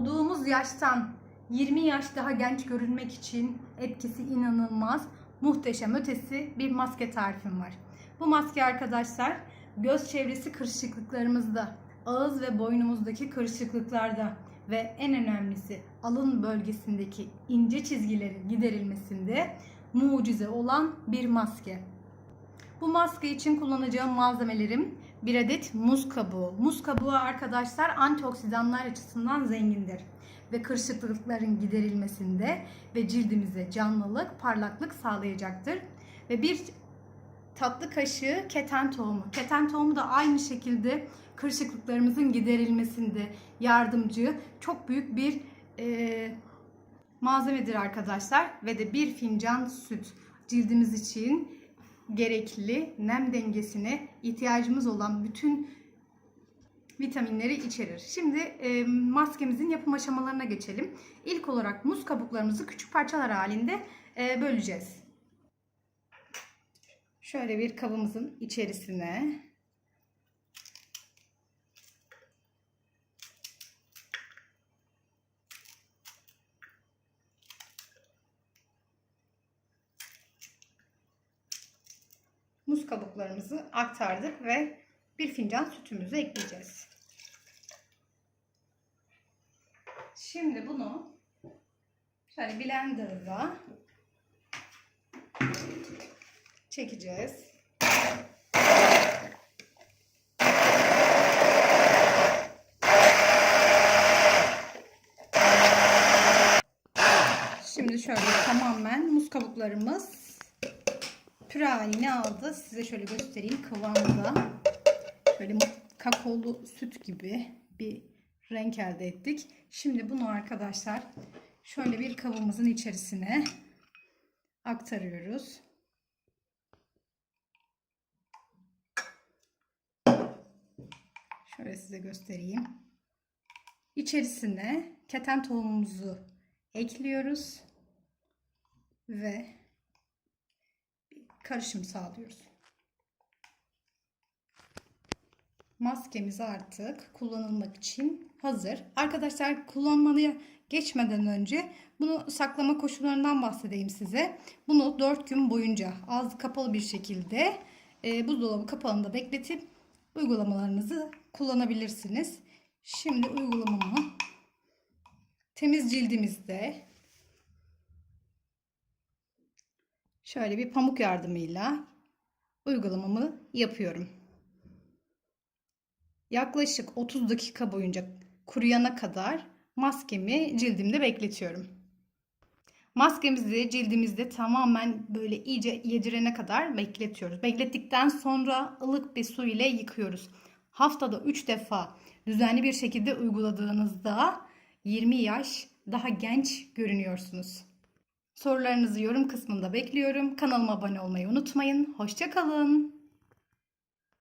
olduğumuz yaştan 20 yaş daha genç görünmek için etkisi inanılmaz, muhteşem ötesi bir maske tarifim var. Bu maske arkadaşlar göz çevresi kırışıklıklarımızda, ağız ve boynumuzdaki kırışıklıklarda ve en önemlisi alın bölgesindeki ince çizgilerin giderilmesinde mucize olan bir maske. Bu maske için kullanacağım malzemelerim bir adet muz kabuğu. Muz kabuğu arkadaşlar antioksidanlar açısından zengindir ve kırışıklıkların giderilmesinde ve cildimize canlılık, parlaklık sağlayacaktır. Ve bir tatlı kaşığı keten tohumu. Keten tohumu da aynı şekilde kırışıklıklarımızın giderilmesinde yardımcı çok büyük bir e, malzemedir arkadaşlar ve de bir fincan süt cildimiz için gerekli nem dengesine ihtiyacımız olan bütün vitaminleri içerir. Şimdi e, maskemizin yapım aşamalarına geçelim. İlk olarak muz kabuklarımızı küçük parçalar halinde e, böleceğiz. Şöyle bir kabımızın içerisine muz kabuklarımızı aktardık ve bir fincan sütümüzü ekleyeceğiz. Şimdi bunu şöyle blenderda çekeceğiz. Şimdi şöyle tamamen muz kabuklarımız püre halini aldı. Size şöyle göstereyim kıvamda. Şöyle kakaolu süt gibi bir renk elde ettik. Şimdi bunu arkadaşlar şöyle bir kabımızın içerisine aktarıyoruz. Şöyle size göstereyim. İçerisine keten tohumumuzu ekliyoruz ve karışım sağlıyoruz. Maskemiz artık kullanılmak için hazır. Arkadaşlar kullanmaya geçmeden önce bunu saklama koşullarından bahsedeyim size. Bunu 4 gün boyunca ağzı kapalı bir şekilde e, buzdolabı kapağında bekletip uygulamalarınızı kullanabilirsiniz. Şimdi uygulamamı temiz cildimizde şöyle bir pamuk yardımıyla uygulamamı yapıyorum. Yaklaşık 30 dakika boyunca kuruyana kadar maskemi cildimde bekletiyorum. Maskemizi cildimizde tamamen böyle iyice yedirene kadar bekletiyoruz. Beklettikten sonra ılık bir su ile yıkıyoruz. Haftada 3 defa düzenli bir şekilde uyguladığınızda 20 yaş daha genç görünüyorsunuz. Sorularınızı yorum kısmında bekliyorum. Kanalıma abone olmayı unutmayın. Hoşçakalın.